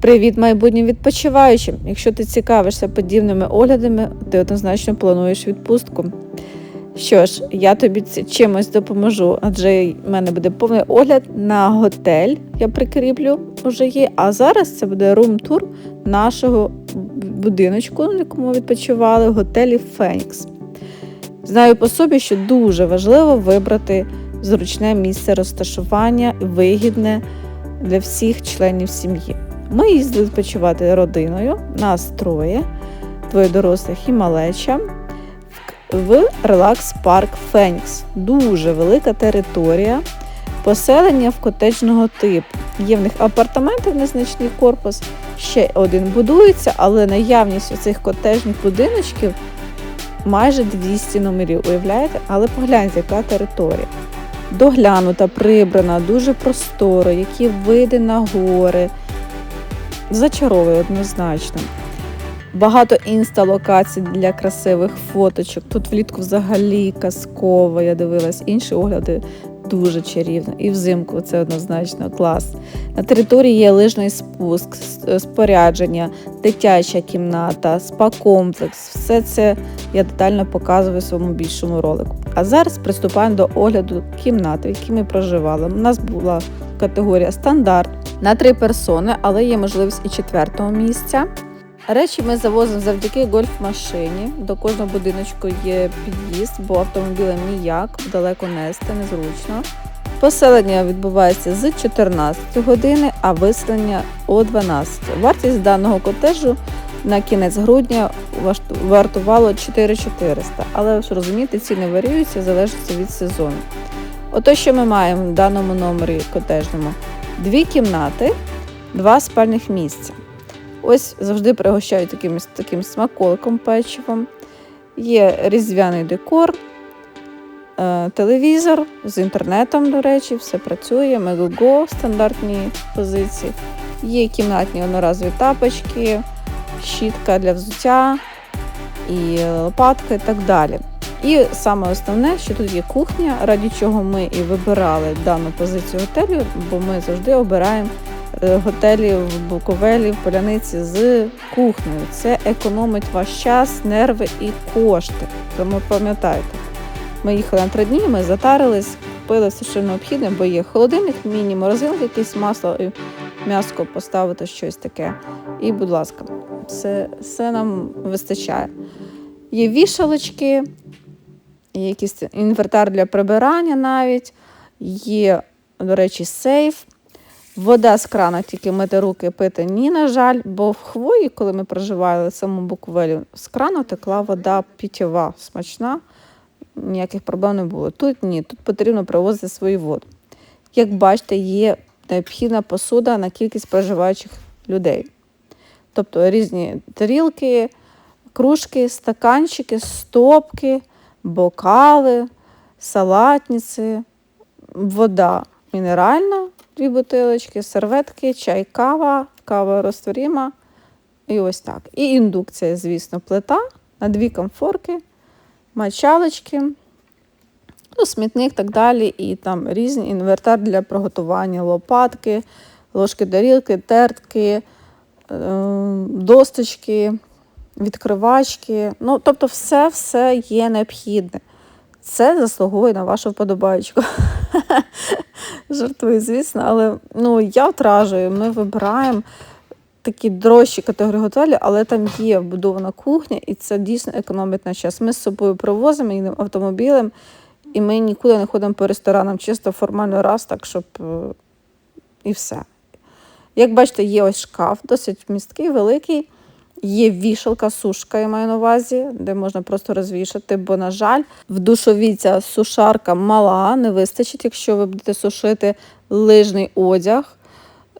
Привіт, майбутнім відпочиваючим! Якщо ти цікавишся подібними оглядами, ти однозначно плануєш відпустку. Що ж, я тобі чимось допоможу, адже в мене буде повний огляд на готель. Я прикріплю вже є. А зараз це буде рум-тур нашого будиночку, в якому відпочивали в готелі Фенікс. Знаю по собі, що дуже важливо вибрати зручне місце розташування, вигідне для всіх членів сім'ї. Ми їздили відпочивати родиною, нас троє, двоє дорослих і малеча, в релакс парк Фенікс. Дуже велика територія, поселення в котеджного типу. Є в них апартаменти, незначний корпус, ще один будується, але наявність цих котежних будиночків майже 200 номерів. Уявляєте? Але погляньте, яка територія. Доглянута, прибрана, дуже просторо, які види на гори. Зачаровує однозначно. Багато інста-локацій для красивих фоточок. Тут влітку взагалі казково, я дивилась, інші огляди дуже чарівно. І взимку це однозначно клас. На території є лижний спуск, спорядження, дитяча кімната, спа-комплекс. Все це я детально показую в своєму більшому ролику. А зараз приступаємо до огляду кімнати, в якій ми проживали. У нас була категорія стандарт на три персони, але є можливість і четвертого місця. Речі ми завозимо завдяки гольф-машині. До кожного будиночку є під'їзд, бо автомобілем ніяк, далеко нести, незручно. Поселення відбувається з 14 години, а виселення о 12. Вартість даного котежу на кінець грудня вартувало 4400, але ж розумієте, ціни варіюються залежно від сезону. Ото що ми маємо в даному номері котежному: дві кімнати, два спальних місця. Ось завжди пригощають таким, таким смаколиком печивом. Є різдвяний декор, е, телевізор з інтернетом, до речі, все працює, Megogo в стандартній позиції. Є кімнатні одноразові тапочки, щітка для взуття, і лопатка і так далі. І саме основне, що тут є кухня, раді чого ми і вибирали дану позицію готелю, бо ми завжди обираємо е, готелі в Буковелі, в Поляниці з кухнею. Це економить ваш час, нерви і кошти. Тому пам'ятайте, ми їхали на три дні, ми затарились, купили все, що необхідне, бо є холодильник, міні-морозилки, якесь масло і м'яско поставити щось таке. І, будь ласка, все, все нам вистачає. Є вішалочки, є якийсь інвертар для прибирання навіть, є, до речі, сейф. Вода з крана, тільки мити руки пити ні, на жаль, бо в хвої, коли ми проживали в самому Буковелі, з крану текла вода питєва, смачна, ніяких проблем не було. Тут ні, тут потрібно привозити свою воду. Як бачите, є необхідна посуда на кількість проживаючих людей. Тобто різні тарілки, кружки, стаканчики, стопки, бокали, салатниці, вода мінеральна, дві бутилочки, серветки, чай, кава, кава розтворіма. І ось так. І індукція, звісно, плита на дві комфорки, мочалочки, ну, смітник так далі. І там різні інвертар для приготування, лопатки, ложки, тарілки, тертки, е, досточки, відкривачки. Ну, тобто, все-все є необхідне. Це заслуговує на вашу вподобайку. Жартую, звісно, але ну, я втражую, ми вибираємо такі дорожчі категорії готелі, але там є вбудована кухня, і це дійсно економить на час. Ми з собою привозимо їдемо автомобілем, і ми нікуди не ходимо по ресторанам, чисто формально раз, так, щоб е, і все. Як бачите, є ось шкаф, досить місткий, великий. Є вішалка, сушка, я маю на увазі, де можна просто розвішати, бо, на жаль, в душові ця сушарка мала, не вистачить, якщо ви будете сушити лижний одяг.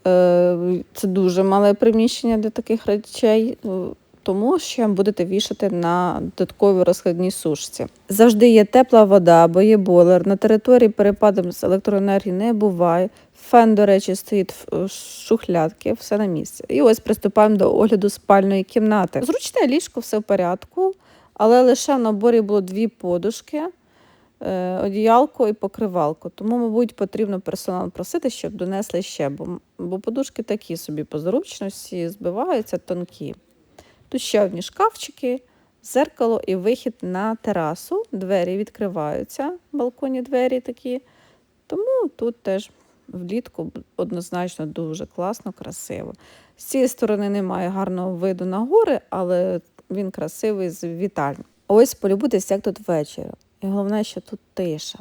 Е, Це дуже мале приміщення для таких речей, тому що будете вішати на додатковій розкладній сушці. Завжди є тепла вода, бо є бойлер. На території перепадом з електроенергії не буває. Фен, до речі, стоїть в шухлядки, все на місці. І ось приступаємо до огляду спальної кімнати. Зручне ліжко, все в порядку, але лише в наборі було дві подушки. е, одіялко і покривалку. Тому, мабуть, потрібно персонал просити, щоб донесли ще, бо, бо подушки такі собі по зручності збиваються тонкі. Тут ще одні шкафчики, зеркало і вихід на терасу. Двері відкриваються, балконі двері такі. Тому тут теж влітку однозначно дуже класно, красиво. З цієї сторони немає гарного виду на гори, але він красивий з вітальні. Ось полюбуйтесь, як тут вечір. І головне, що тут тиша.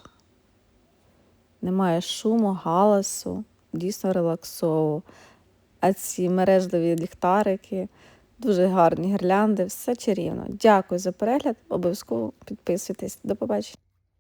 Немає шуму, галасу, дійсно релаксово. А ці мережливі ліхтарики, дуже гарні гірлянди, все чарівно. Дякую за перегляд. Обов'язково підписуйтесь. До побачення.